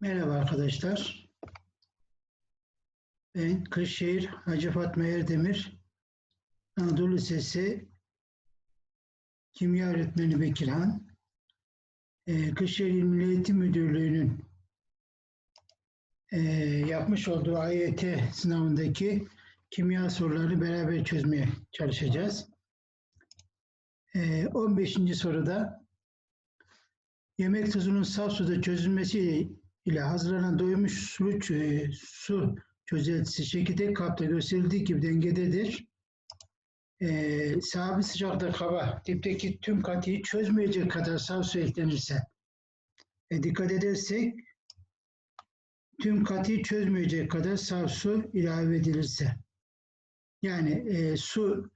Merhaba arkadaşlar. Ben Kırşehir Hacı Fatma Erdemir Anadolu Lisesi Kimya Öğretmeni Bekirhan. Ee, Kırşehir İl Milli Eğitim Müdürlüğü'nün e, yapmış olduğu AYT sınavındaki kimya sorularını beraber çözmeye çalışacağız. Ee, 15. soruda yemek tuzunun saf suda çözülmesi ile hazırlanan doymuş su, çö- su çözeltisi çekirdek kapta gösterildiği gibi dengededir. Ee, sabit sıcaklıkta kaba dipteki tüm katıyı çözmeyecek kadar saf su eklenirse e, dikkat edersek tüm katıyı çözmeyecek kadar saf su ilave edilirse yani e, su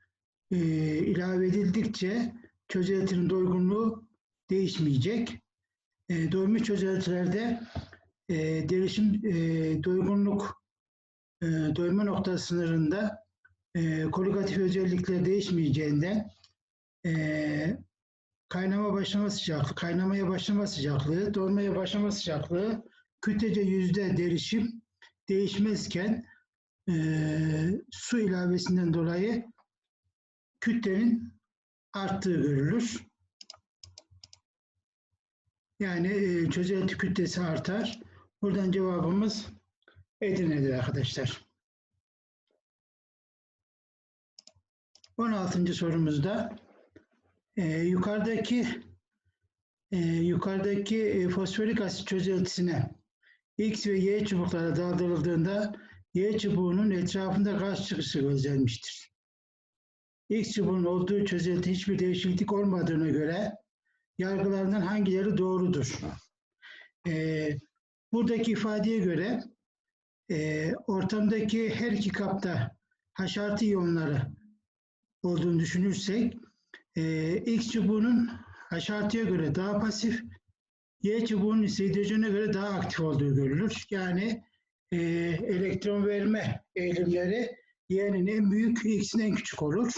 e, ilave edildikçe çözeltinin doygunluğu değişmeyecek. E, doymuş çözeltilerde e, derişim e, doygunluk e, doyma nokta sınırında e, koligatif özellikler değişmeyeceğinden e, kaynama başlama sıcaklığı, kaynamaya başlama sıcaklığı, doymaya başlama sıcaklığı kütlece yüzde derişim değişmezken e, su ilavesinden dolayı kütlenin arttığı görülür. Yani e, çözelti kütlesi artar. Buradan cevabımız Edirne'dir arkadaşlar. 16. sorumuzda e, yukarıdaki e, yukarıdaki e, fosforik asit çözeltisine X ve Y çubuklara daldırıldığında Y çubuğunun etrafında gaz çıkışı gözlenmiştir. X çubuğunun olduğu çözelti hiçbir değişiklik olmadığına göre yargılarından hangileri doğrudur? Ee, buradaki ifadeye göre e, ortamdaki her iki kapta H artı iyonları olduğunu düşünürsek e, X çubuğunun H artıya göre daha pasif, Y çubuğunun ise hidrojene göre daha aktif olduğu görülür. Yani e, elektron verme eğilimleri Y'nin en büyük, X'in en küçük olur.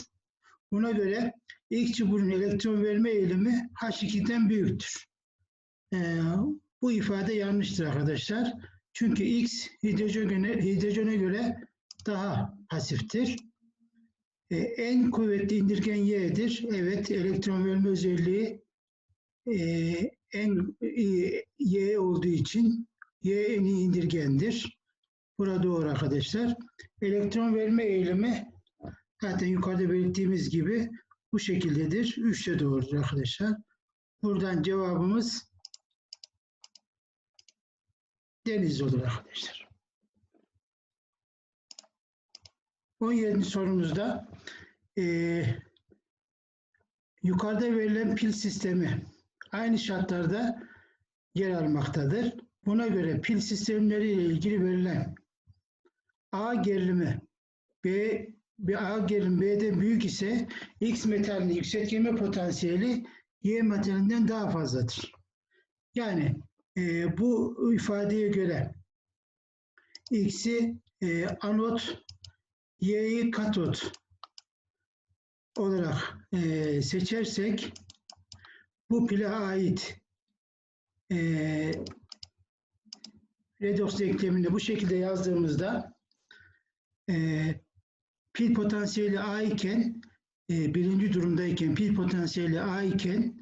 Buna göre X çubuğunun elektron verme eğilimi H2'den büyüktür. Ee, bu ifade yanlıştır arkadaşlar. Çünkü X hidrojene, hidrojene göre daha pasiftir. Ee, en kuvvetli indirgen Y'dir. Evet, elektron verme özelliği e, en iyi Y olduğu için Y en iyi indirgendir. Burada doğru arkadaşlar. Elektron verme eğilimi zaten yukarıda belirttiğimiz gibi bu şekildedir. 3 de doğrudur arkadaşlar. Buradan cevabımız deniz olur arkadaşlar. 17. sorumuzda eee yukarıda verilen pil sistemi aynı şartlarda yer almaktadır. Buna göre pil sistemleriyle ilgili verilen A gerilimi B bir A gerilim B'den büyük ise X metalinin yükseltgeme potansiyeli Y metalinden daha fazladır. Yani e, bu ifadeye göre X'i e, anot, Y'yi katot olarak e, seçersek bu pile ait. E, redox denklemini bu şekilde yazdığımızda e, pil potansiyeli A iken e, birinci durumdayken pil potansiyeli A iken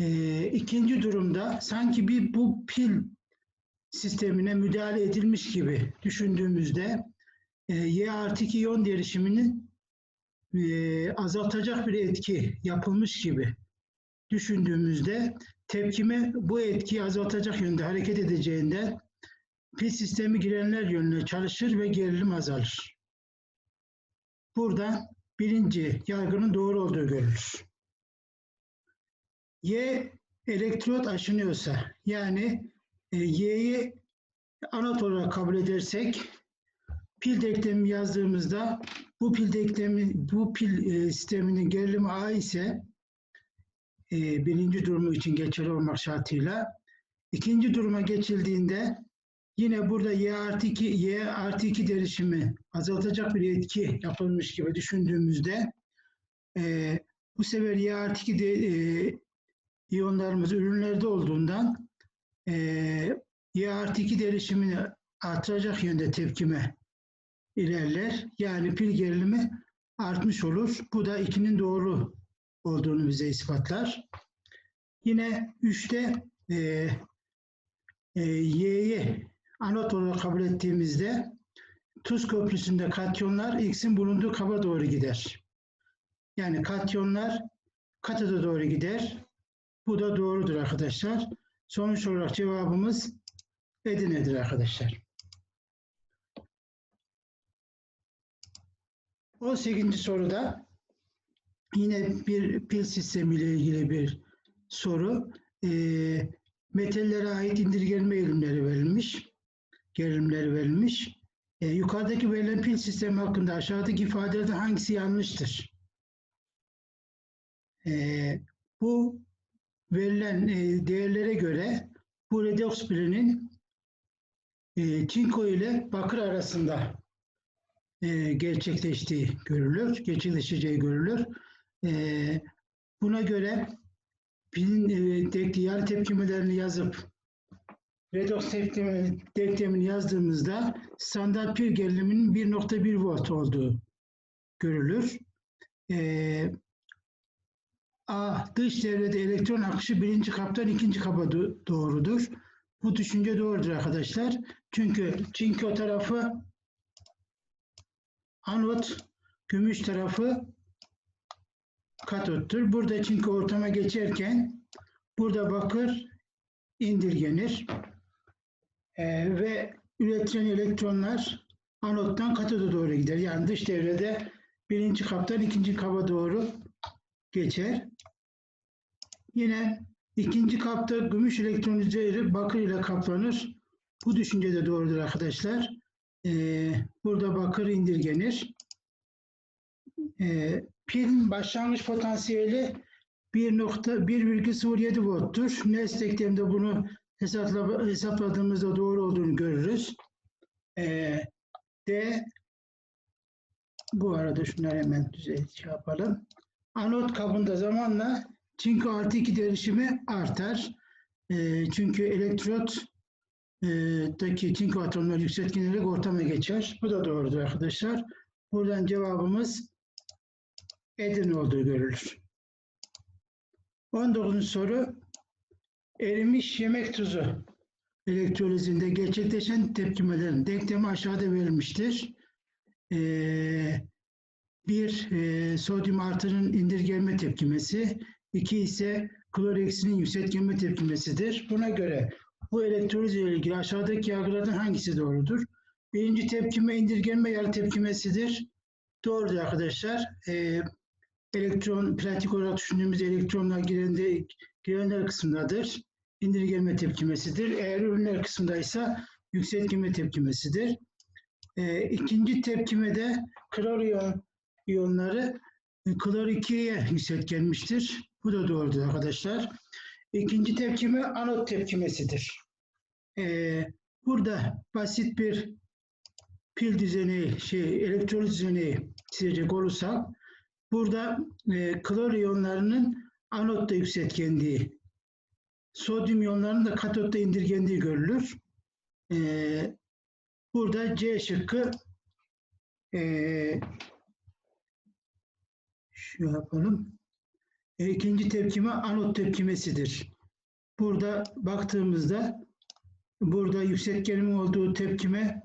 e, ikinci durumda sanki bir bu pil sistemine müdahale edilmiş gibi düşündüğümüzde e, Y artı 2 iyon derişimini e, azaltacak bir etki yapılmış gibi düşündüğümüzde tepkime bu etkiyi azaltacak yönde hareket edeceğinden pil sistemi girenler yönüne çalışır ve gerilim azalır. Burada birinci yargının doğru olduğu görülür. Y elektrot aşınıyorsa yani e, Y'yi anot olarak kabul edersek pil denklemi yazdığımızda bu pil denklemi bu pil e, sisteminin gerilimi A ise e, birinci durumu için geçerli olmak şartıyla ikinci duruma geçildiğinde Yine burada Y artı 2, Y artı 2 derişimi azaltacak bir etki yapılmış gibi düşündüğümüzde bu sefer Y artı 2 de, iyonlarımız ürünlerde olduğundan e, Y artı 2 derişimini artıracak yönde tepkime ilerler. Yani pil gerilimi artmış olur. Bu da 2'nin doğru olduğunu bize ispatlar. Yine 3'te e, e, Y'yi anot olarak kabul ettiğimizde tuz köprüsünde katyonlar X'in bulunduğu kaba doğru gider. Yani katyonlar katoda doğru gider. Bu da doğrudur arkadaşlar. Sonuç olarak cevabımız Edirne'dir arkadaşlar. 18. soruda yine bir pil sistemiyle ilgili bir soru. Ee, metallere ait indirgenme eğilimleri verilmiş. Gerilimleri verilmiş. Ee, yukarıdaki verilen pil sistemi hakkında aşağıdaki ifadelerden hangisi yanlıştır? Ee, bu verilen e, değerlere göre bu redox pilinin e, çinko ile bakır arasında e, gerçekleştiği görülür, gerçekleşeceği görülür. Buna göre pilin yarı tepkimelerini yazıp redox tepkime, denklemini yazdığımızda standart pil geriliminin 1.1 volt olduğu görülür. E, A. Dış devrede elektron akışı birinci kaptan ikinci kaba do- doğrudur. Bu düşünce doğrudur arkadaşlar. Çünkü çinko tarafı anot, gümüş tarafı katottur. Burada çinko ortama geçerken burada bakır indirgenir. Ee, ve üretilen elektronlar anottan katoda doğru gider. Yani dış devrede birinci kaptan ikinci kaba doğru geçer. Yine ikinci kapta gümüş elektron üzeri bakır ile kaplanır. Bu düşünce de doğrudur arkadaşlar. Ee, burada bakır indirgenir. Ee, pilin başlangıç potansiyeli 1.1,07 volttur. Nest denklemde bunu hesapla, hesapladığımızda doğru olduğunu görürüz. Ee, D bu arada şunları hemen düzelt şey yapalım. Anot kabında zamanla çinko artı 2 derişimi artar. Ee, çünkü elektrot e, daki çinko atomları yükseltgenerek ortama geçer. Bu da doğrudur arkadaşlar. Buradan cevabımız Edirne olduğu görülür. 19. soru erimiş yemek tuzu elektrolizinde gerçekleşen tepkimelerin denklemi aşağıda verilmiştir. Ee, bir e, sodyum artının indirgenme tepkimesi, iki ise klor eksinin yükseltgenme tepkimesidir. Buna göre bu elektroliz ile ilgili aşağıdaki yargılardan hangisi doğrudur? Birinci tepkime indirgenme yarı tepkimesidir. Doğrudur arkadaşlar. Ee, elektron, pratik olarak düşündüğümüz elektronlar girende, girenler kısmındadır. İndirgenme tepkimesidir. Eğer ürünler kısmındaysa yükseltgenme tepkimesidir. Ee, ikinci tepkimede klor iyon, iyonları e, klor 2'ye yükseltgenmiştir. Bu da doğrudur arkadaşlar. İkinci tepkime anot tepkimesidir. Ee, burada basit bir pil düzeni, şey, elektrolit düzeni çizecek olursak, burada e, klor iyonlarının anotta yükseltgendiği, sodyum iyonlarının da katotta indirgendiği görülür. Ee, burada C şıkkı e, şu yapalım. E, ikinci tepkime anot tepkimesidir. Burada baktığımızda burada yükseltgenimin olduğu tepkime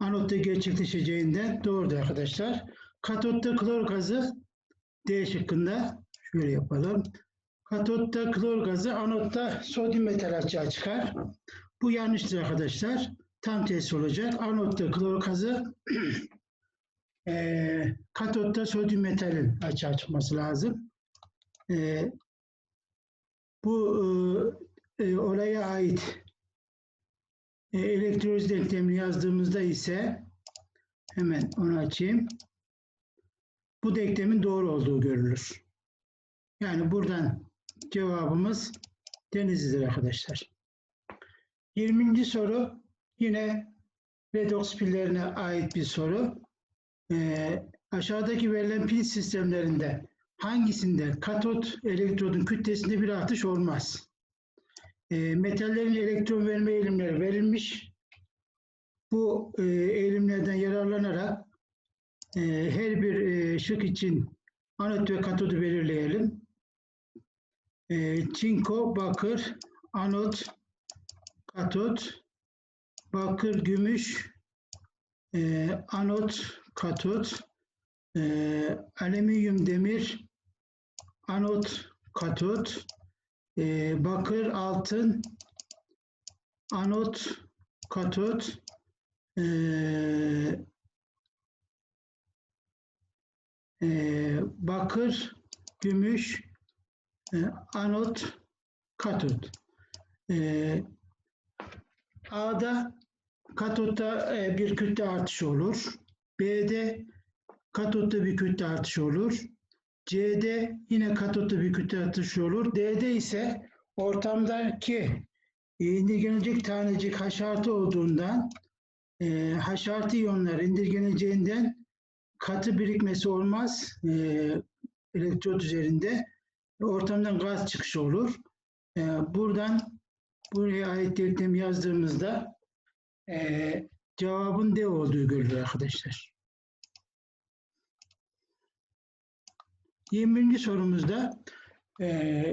anotta gerçekleşeceğinden doğrudur arkadaşlar. Katotta klor gazı D şıkkında şöyle yapalım. Katotta klor gazı, anotta sodyum metal açığa çıkar. Bu yanlıştır arkadaşlar. Tam tersi olacak. Anotta klor gazı e, katotta sodyum metalin açığa çıkması lazım. E, bu e, olaya ait e, elektroliz denklemini yazdığımızda ise hemen onu açayım. Bu denklemin doğru olduğu görülür. Yani buradan cevabımız Denizli'dir arkadaşlar. 20. soru yine redox pillerine ait bir soru. Ee, aşağıdaki verilen pil sistemlerinde hangisinde katot elektrodun kütlesinde bir artış olmaz? e, metallerin elektron verme eğilimleri verilmiş. Bu e, eğilimlerden yararlanarak e, her bir e, şık için anot ve katodu belirleyelim. E, çinko, bakır, anot, katot, bakır, gümüş, e, anot, katot, e, alüminyum, demir, anot, katot, e, bakır, altın, anot, katot, e, e, bakır, gümüş, e, anot, katot. E, A'da katotta e, bir kütle artışı olur. B'de katotta bir kütle artışı olur. C'de yine katotta bir kütle artışı olur. D'de ise ortamdaki indirgenecek tanecik H artı olduğundan e, H artı iyonlar indirgeneceğinden katı birikmesi olmaz e, elektrot üzerinde. Ortamdan gaz çıkışı olur. E, buradan buraya ait yazdığımızda e, cevabın D olduğu görülür arkadaşlar. 20. sorumuzda e,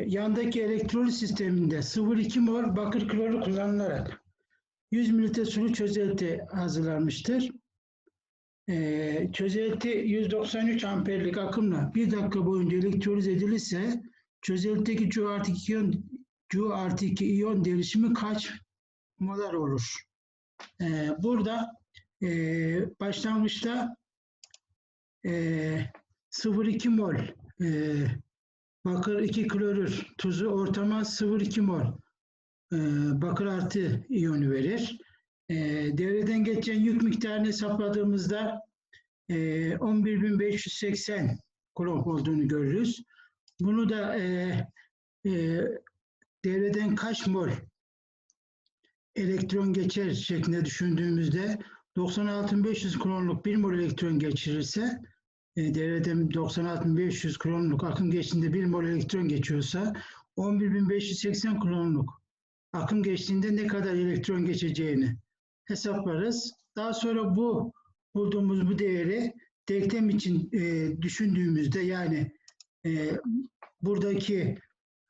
yandaki elektrolit sisteminde 0,2 mol bakır kloru kullanılarak 100 mililitre sulu çözelti hazırlanmıştır. E, çözelti 193 amperlik akımla 1 dakika boyunca elektroliz edilirse çözeltideki Cu artı 2 iyon, Cu artı 2 iyon derişimi kaç molar olur? E, burada e, başlangıçta e, 0,2 mol e, bakır 2 klorür tuzu ortama 0,2 mol e, bakır artı iyonu verir. E, devreden geçen yük miktarını hesapladığımızda e, 11.580 kulomb olduğunu görürüz. Bunu da e, e, devreden kaç mol elektron geçer şeklinde düşündüğümüzde 96.500 kulonluk 1 mol elektron geçirirse e, devreden 96.500 kulonluk akım geçtiğinde 1 mol elektron geçiyorsa 11.580 kulonluk akım geçtiğinde ne kadar elektron geçeceğini hesaplarız. Daha sonra bu bulduğumuz bu değeri denklem için e, düşündüğümüzde yani e, buradaki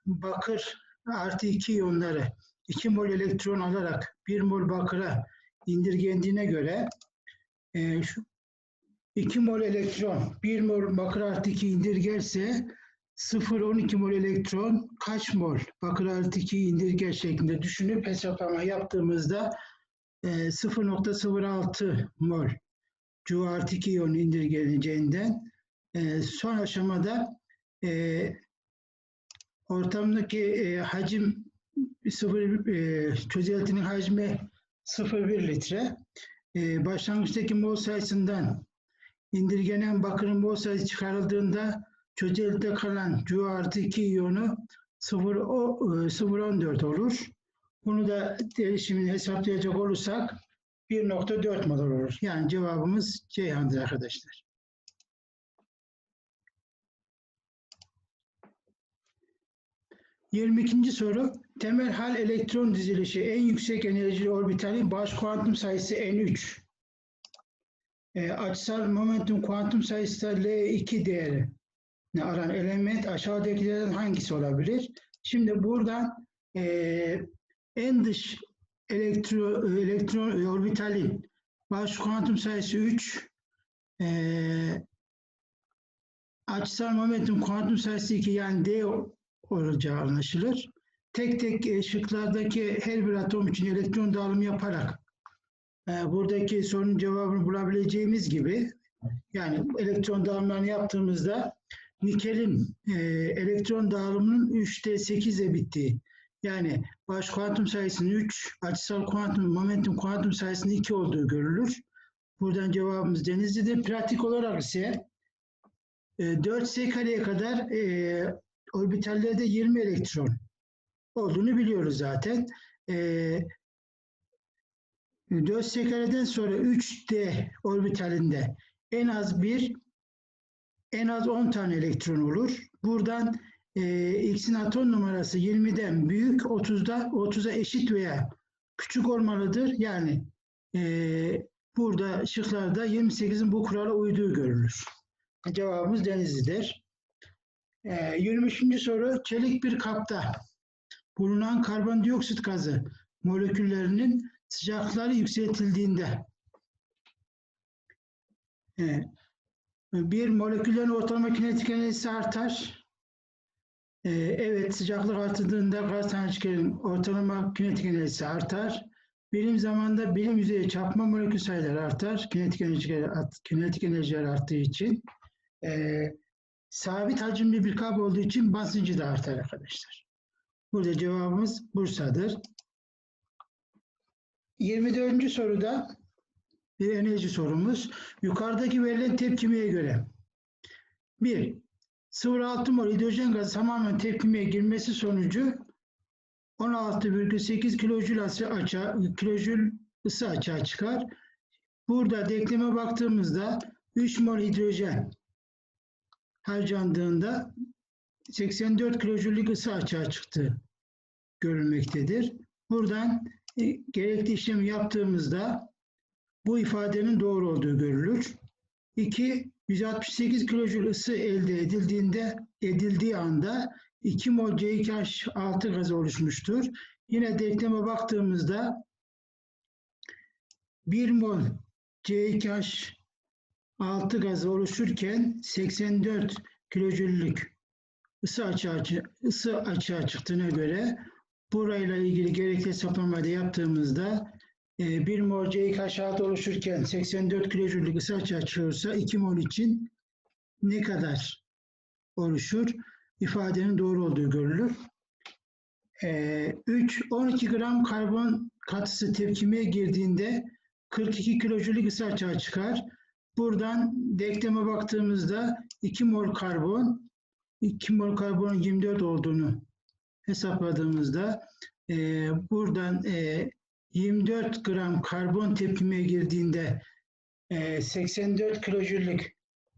bakır artı 2 iyonları 2 mol elektron alarak 1 mol bakıra indirgendiğine göre e, şu 2 mol elektron 1 mol bakır artı 2 indirgerse 0-12 mol elektron kaç mol bakır artı 2 indirger şeklinde düşünüp hesaplama yaptığımızda e, 0.06 mol Cu artı 2 iyon indirgeneceğinden e, son aşamada e, ortamdaki e, hacim 0 e, çözeltinin hacmi 0,1 litre. E, başlangıçtaki mol sayısından indirgenen bakırın mol sayısı çıkarıldığında çözeltide kalan Cu artı 2 iyonu 0,14 olur. Bunu da derişimini hesaplayacak olursak 1.4 mol olur. Yani cevabımız Ceyhan'dır arkadaşlar. Yirmi ikinci soru. Temel hal elektron dizilişi en yüksek enerjili orbitalin baş kuantum sayısı N3. E, açısal momentum kuantum sayısı da L2 değeri. Ne aran element aşağıdakilerden hangisi olabilir? Şimdi buradan e, en dış elektro, elektron orbitalin baş kuantum sayısı 3 e, açısal momentum kuantum sayısı 2 yani D olacağı anlaşılır. Tek tek şıklardaki her bir atom için elektron dağılımı yaparak e, buradaki sorunun cevabını bulabileceğimiz gibi yani elektron dağılımlarını yaptığımızda nikelin e, elektron dağılımının 3'te 8'e bittiği yani baş kuantum sayısının 3, açısal kuantum, momentum kuantum sayısının 2 olduğu görülür. Buradan cevabımız Denizli'de. Pratik olarak ise e, 4 s kareye kadar e, orbitallerde 20 elektron olduğunu biliyoruz zaten. E, 4 s kareden sonra 3D orbitalinde en az bir en az 10 tane elektron olur. Buradan e, X'in atom numarası 20'den büyük 30'da 30'a eşit veya küçük olmalıdır. Yani e, burada şıklarda 28'in bu kurala uyduğu görülür. Cevabımız Denizli'dir. E, 23. soru çelik bir kapta bulunan karbondioksit gazı moleküllerinin sıcaklıkları yükseltildiğinde e, bir moleküllerin ortalama kinetik enerjisi artar. Ee, evet sıcaklık arttığında gaz taneciklerin ortalama kinetik enerjisi artar. Birim zamanda birim yüzeye çarpma molekül sayıları artar. Kinetik enerjiler, art- kinetik enerjiler arttığı için. Ee, sabit hacimli bir kap olduğu için basıncı da artar arkadaşlar. Burada cevabımız Bursa'dır. 24. soruda bir enerji sorumuz. Yukarıdaki verilen tepkimeye göre 1. 0,6 mol hidrojen gazı tamamen tepkimeye girmesi sonucu 16,8 kilojül açığa, kilojül ısı açığa çıkar. Burada denkleme baktığımızda 3 mol hidrojen harcandığında 84 kilojüllük ısı açığa çıktı görülmektedir. Buradan e, gerekli işlemi yaptığımızda bu ifadenin doğru olduğu görülür. 2. 168 kilojül ısı elde edildiğinde edildiği anda 2 mol C2H6 gazı oluşmuştur. Yine denkleme baktığımızda 1 mol C2H6 gazı oluşurken 84 kilojüllük ısı açığa, ısı açığa çıktığına göre burayla ilgili gerekli hesaplamayı da yaptığımızda e, 1 mol C2H6 oluşurken 84 kilojüllük ısı açığa çıkıyorsa 2 mol için ne kadar oluşur? İfadenin doğru olduğu görülür. E, 3, 12 gram karbon katısı tepkimeye girdiğinde 42 kilojüllük ısı açığa çıkar. Buradan denkleme baktığımızda 2 mol karbon, 2 mol karbonun 24 olduğunu hesapladığımızda e, buradan e, 24 gram karbon tepkimeye girdiğinde e, 84 kilojüllük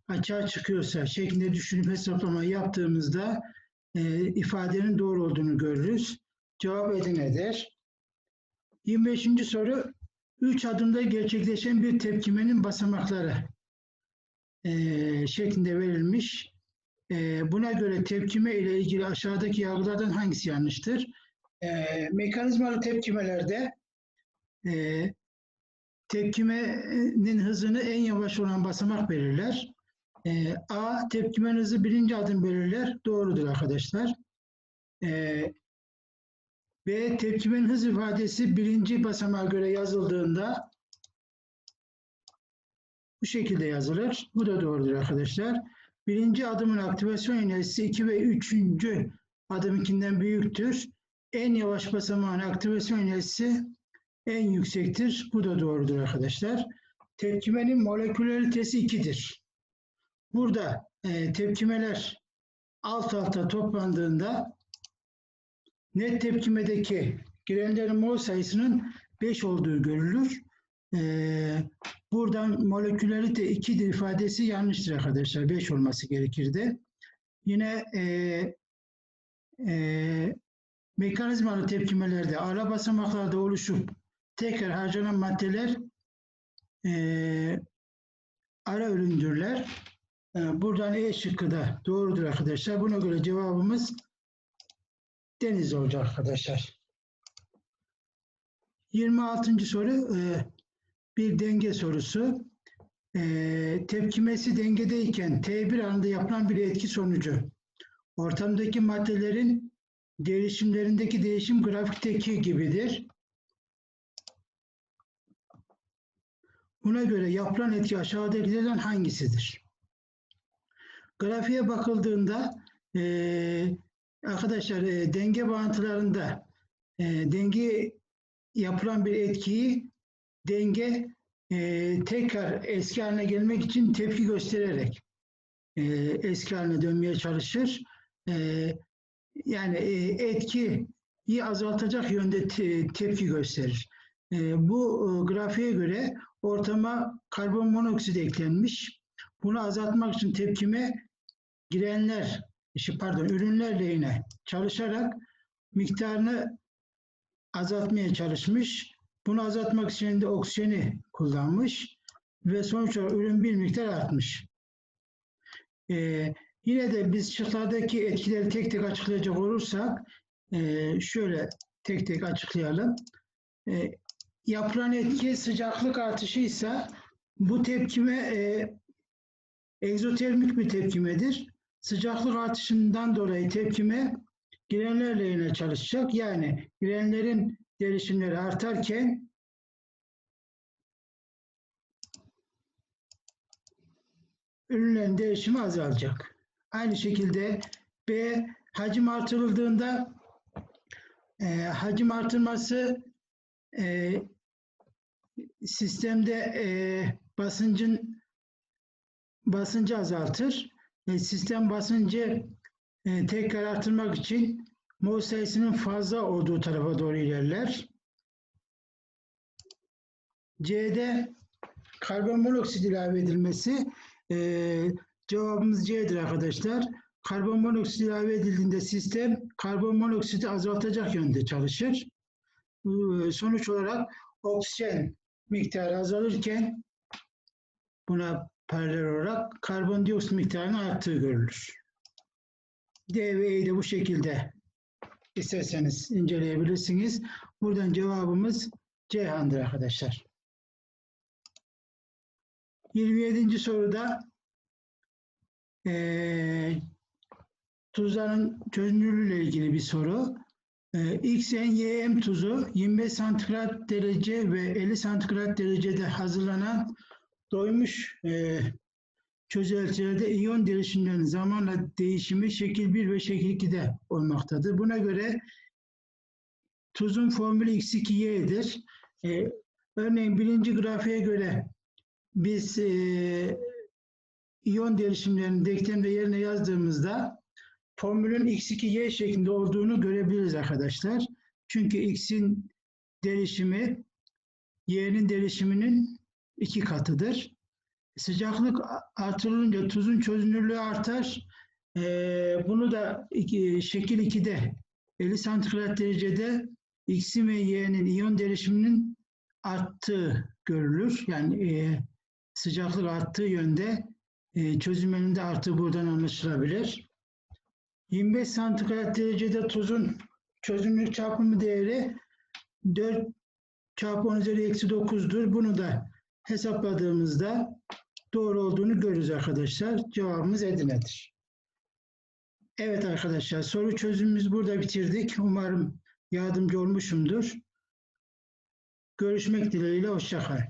açığa çıkıyorsa şeklinde düşünüp hesaplama yaptığımızda e, ifadenin doğru olduğunu görürüz. Cevap Edirne'dir. 25. soru 3 adımda gerçekleşen bir tepkimenin basamakları e, şeklinde verilmiş. E, buna göre tepkime ile ilgili aşağıdaki yargılardan hangisi yanlıştır? E, mekanizmalı tepkimelerde e, tepkimenin hızını en yavaş olan basamak belirler. E, A tepkimenin hızı birinci adım belirler. Doğrudur arkadaşlar. E, B tepkimenin hız ifadesi birinci basamağa göre yazıldığında bu şekilde yazılır. Bu da doğrudur arkadaşlar. Birinci adımın aktivasyon enerjisi 2 ve üçüncü adımınkinden büyüktür. En yavaş basamağın aktivasyon enerjisi en yüksektir. Bu da doğrudur arkadaşlar. Tepkimenin molekülaritesi 2'dir. Burada e, tepkimeler alt alta toplandığında net tepkimedeki girenlerin mol sayısının 5 olduğu görülür. E, buradan molekülarite 2'dir ifadesi yanlıştır arkadaşlar. 5 olması gerekirdi. Yine e, e, mekanizmalı tepkimelerde ara basamaklarda oluşup tekrar harcanan maddeler e, ara üründürler. E, buradan E şıkkı da doğrudur arkadaşlar. Buna göre cevabımız deniz olacak arkadaşlar. 26. soru e, bir denge sorusu. E, tepkimesi dengedeyken T1 anında yapılan bir etki sonucu ortamdaki maddelerin değişimlerindeki değişim grafikteki gibidir. Buna göre yapılan etki aşağıdakilerden hangisidir? Grafiğe bakıldığında e, arkadaşlar e, denge bağıntılarında e, denge yapılan bir etkiyi denge e, tekrar eski haline gelmek için tepki göstererek e, eski haline dönmeye çalışır. E, yani e, etkiyi azaltacak yönde te, tepki gösterir. E, bu e, grafiğe göre ortama karbon monoksit eklenmiş. Bunu azaltmak için tepkime girenler pardon ürünler lehine çalışarak miktarını azaltmaya çalışmış. Bunu azaltmak için de oksijeni kullanmış ve sonuç olarak ürün bir miktar artmış. Ee, yine de biz şıklardaki etkileri tek tek açıklayacak olursak e, şöyle tek tek açıklayalım. E, yapılan etki sıcaklık artışı ise bu tepkime e, egzotermik bir tepkimedir. Sıcaklık artışından dolayı tepkime girenler lehine çalışacak. Yani girenlerin derişimleri artarken ürünlerin derişimi azalacak. Aynı şekilde B hacim artırıldığında e, hacim artırması e, sistemde e, basıncın basıncı azaltır. E, sistem basıncı e, tekrar artırmak için mol sayısının fazla olduğu tarafa doğru ilerler. C'de karbon monoksit ilave edilmesi e, cevabımız C'dir arkadaşlar. Karbon monoksit ilave edildiğinde sistem karbon monoksiti azaltacak yönde çalışır. Sonuç olarak oksijen miktarı azalırken buna paralel olarak karbondioksit miktarının arttığı görülür. D ve E'yi de bu şekilde isterseniz inceleyebilirsiniz. Buradan cevabımız Ceyhan'dır arkadaşlar. 27. soruda eee tuzların çözünürlüğüyle ilgili bir soru. Ee, XNYM tuzu 25 santigrat derece ve 50 santigrat derecede hazırlanan doymuş e, çözeltilerde iyon derişimlerinin zamanla değişimi şekil 1 ve şekil 2'de olmaktadır. Buna göre tuzun formülü X2Y'dir. E, örneğin birinci grafiğe göre biz e, iyon derişimlerini denklemde yerine yazdığımızda formülün x2y şeklinde olduğunu görebiliriz arkadaşlar. Çünkü x'in derişimi y'nin derişiminin iki katıdır. Sıcaklık artırılınca tuzun çözünürlüğü artar. Ee, bunu da iki, şekil 2'de 50 santigrat derecede x'in ve y'nin iyon derişiminin arttığı görülür. Yani e, sıcaklık arttığı yönde e, çözünmenin de arttığı buradan anlaşılabilir. 25 santigrat derecede tuzun çözünürlük çarpımı değeri 4 çarpı 10 üzeri eksi 9'dur. Bunu da hesapladığımızda doğru olduğunu görürüz arkadaşlar. Cevabımız Edirne'dir. Evet arkadaşlar soru çözümümüzü burada bitirdik. Umarım yardımcı olmuşumdur. Görüşmek dileğiyle. Hoşçakalın.